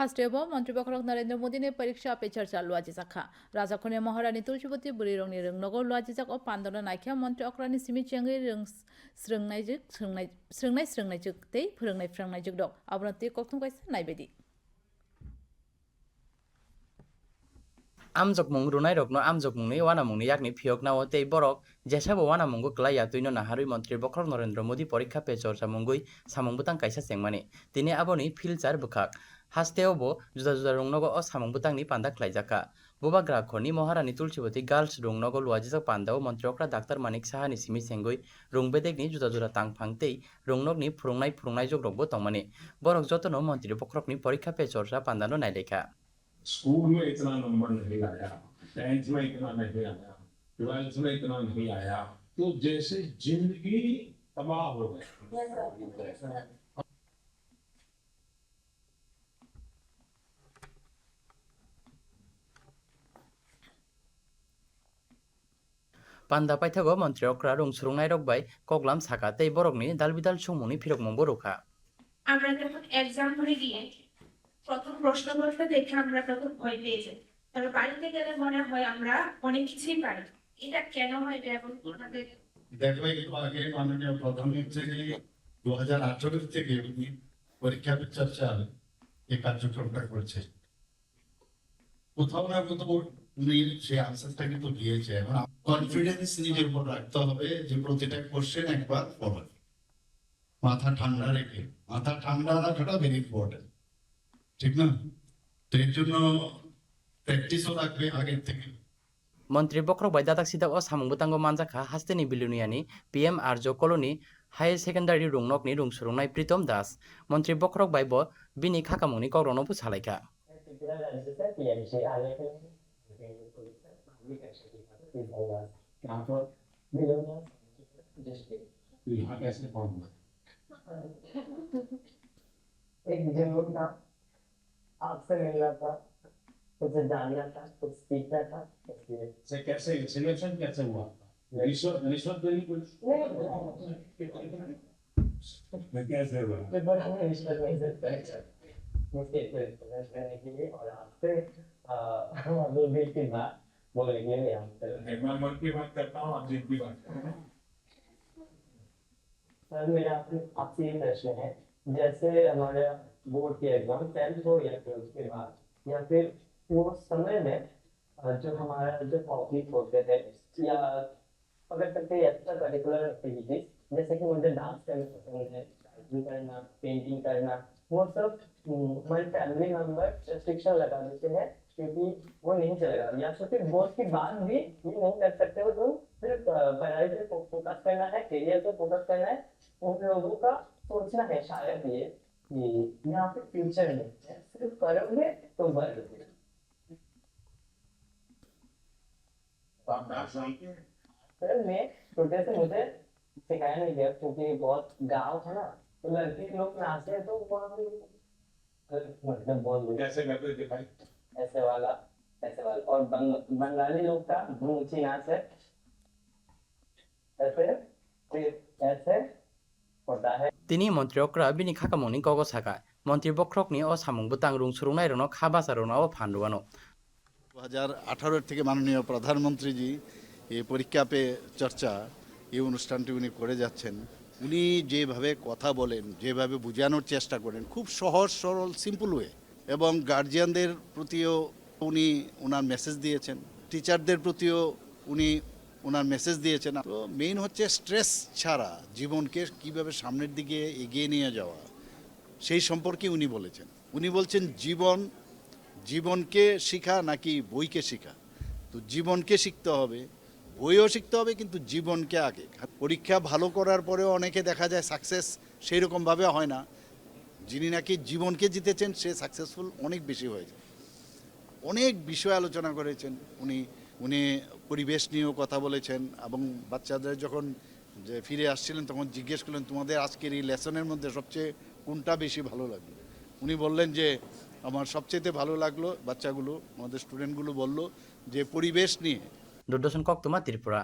રાષ્ટ્રીય મંત્રીપક્ષ નરેન્દ્ર મોદીને પરીક્ષા પે ચર્ચા લોઆજીસાખા રાજાખોને મહારાની તુલસીપતિ બુરી રંગની રંગનગર લોઆજીસાખ પાંદોના નાખ્યા મંત્રી અક્રાની સિમી ચેંગી રંગ સ્રંગનાઈજક સ્રંગનાઈ સ્રંગનાઈ સ્રંગનાઈજક તે ફરંગનાઈ ફરંગનાઈજક ડોક આપણો તે કોકથું કઈસા નાઈબેદી amjokmung runai rokno amjokmungni wanamungni yakni phiyognao tei borok. Jesabo wanamunggo klaiya tuino naharui মন্ত্রী বখর নরেন্দ্র মোদী পরীক্ষা পে চর্চা মঙ্গুই সামং বুতাং কাইসা চেংমানি তিনি আবনি ফিলচার বুখাক হাস্তেওবো জুদা জুদা রংনগো ও সামং বুতাংনি পান্দা খ্লাইজাকা বোবা গ্রাহকনি মহারানী তুলসীবতী গার্লস রংনগো লুয়াজিজাক পান্দাও মন্ত্রকরা ডাক্তার মানিক সাহানি সিমি সেঙ্গুই রংবেদেগনি জুদা জুদা তাং ফাংতেই রংনগনি ফুরুংনাই ফুরুংনাই যোগ রংবো তংমানি বরক যতন মন্ত্রী বখরকনি পরীক্ষা পে চর্চা পান্দানো নাইলেখা स्कूल में इतना नंबर नहीं आया टेंथ में इतना नहीं आया ट्वेल्थ में इतना नहीं आया तो जैसे जिंदगी तबाह हो गई panda paithago mantri okra rung surungnai rok bai koklam saka tei borokni dalbidal sungmungni phirok mungbo rokha আমরা যখন এক্সাম হলে গিয়ে প্রথম প্রশ্নপত্র দেখে আমরা তখন ভয় পেয়ে যাই। তবে বাড়িতে গেলে মনে হয় আমরা অনেক কিছুই পারি। এটা কেন হয় এটা এখন আমাদের দেখবে একটু আগে মাননীয় প্রধানমন্ত্রী দু হাজার আঠারো থেকে উনি পরীক্ষা পে চর্চা এই কার্যক্রমটা করছে। কোথাও না কোথাও উনি সেই আনসারটা কিন্তু দিয়েছে। এখন কনফিডেন্স নিজের উপর রাখতে হবে যে প্রতিটা কোশ্চেন একবার পড়ো। মাথা ঠান্ডা রেখে। মাথা ঠান্ডা রাখাটা ভেরি ইম্পর্টেন্ট ঠিক না তো এর জন্য প্র্যাকটিসও লাগবে আগের থেকে bai dadak sidak o samung butango manjakha hasteni biluniani pm arjo koloni high secondary rungnokni rung surungnai pritom das mantri bokrok bai bo bini khakamungni kokrono bu आपसे मिलना था कुछ जानना था कुछ सीखना था इसलिए। से कैसे सिलेक्शन कैसे हुआ रिश्वत रिश्वत देनी पड़ी मैं कैसे हुआ? पेपर हमें रिश्वत नहीं है मुझे करने के लिए और आपसे हम अब्दुल बीर की बात आपसे मैं मन की बात करता हूँ आप जिद की बात सर मेरा आपसे आपसे ये प्रश्न है जैसे हमारे बोर्ड के एग्ज़ाम टेंथ हो या ट्वेल्थ के बाद, या फिर वो समय में जो हमारा जो टॉपिक होते थे या सकते हैं एक्स्ट्रा करिकुलर एक्टिविटीज़ जैसे कि मुझे डांस करना पसंद है डांसिंग करना पेंटिंग करना, वो सब हमारे फैमिली मेंबर रिस्ट्रिक्शन लगा देते हैं, क्योंकि वो नहीं चलेगा। या तो फिर बोर्ड के बाद भी ये नहीं कर सकते हो तुम सिर्फ़ पढ़ाई पे फोकस करना है करियर पे फोकस करना है, उन लोगों का सोचना है शायद ये। यहाँ पे फ्यूचर नहीं है सिर्फ़ करोगे तो हैं सर मैं छोटे से मुझे सिखाया नहीं गया क्योंकि बहुत गाँव था ना तो लड़के लोग नाचते हैं तो वहाँ मतलब दो कैसे करते दिखाई ऐसे वाला ऐसे वाला और बंग, बंगाली लोग का ऊँची नाच है ऐसे फिर তিনি মন্ত্রীকরা বিনি খাকামনি গগ সাকা মন্ত্রী বক্রকনি ও সামং বুতাং রুং সুরুংনাই রনো খাবা সারোনা ও ফান্ডুয়ানো দু হাজার আঠারোর থেকে মাননীয় প্রধানমন্ত্রীজি এই পরীক্ষা পে চর্চা এই অনুষ্ঠানটি উনি করে যাচ্ছেন। উনি যেভাবে কথা বলেন যেভাবে বোঝানোর চেষ্টা করেন, খুব সহজ, সরল সিম্পল ওয়ে এবং গার্জিয়ানদের প্রতিও উনি ওনার মেসেজ দিয়েছেন। টিচারদের প্রতিও উনি ওনার মেসেজ দিয়েছেন। তো মেইন হচ্ছে স্ট্রেস ছাড়া জীবনকে কীভাবে সামনের দিকে এগিয়ে নিয়ে যাওয়া, সেই সম্পর্কে উনি বলেছেন। উনি বলছেন, জীবন, জীবনকে শেখা নাকি বইকে শেখা? তো জীবনকে শিখতে হবে, বইও শিখতে হবে, কিন্তু জীবনকে আগে। পরীক্ষা ভালো করার পরেও অনেকে দেখা যায় সাকসেস সেই রকমভাবে হয় না। যিনি নাকি জীবনকে জিতেছেন, সে সাকসেসফুল অনেক বেশি হয়েছে। অনেক বিষয় আলোচনা করেছেন উনি। উনি পরিবেশ নিয়েও কথা বলেছেন এবং বাচ্চাদের যখন যে ফিরে আসছিলেন, তখন জিজ্ঞেস করলেন, তোমাদের আজকের এই লেসনের মধ্যে সবচেয়ে কোনটা বেশি ভালো লাগল? উনি বললেন যে, আমার সবচেয়ে ভালো লাগল বাচ্চাগুলো, আমাদের স্টুডেন্টগুলো বলল যে, পরিবেশ নিয়ে। দুর্দর্শন কক তোমার tripura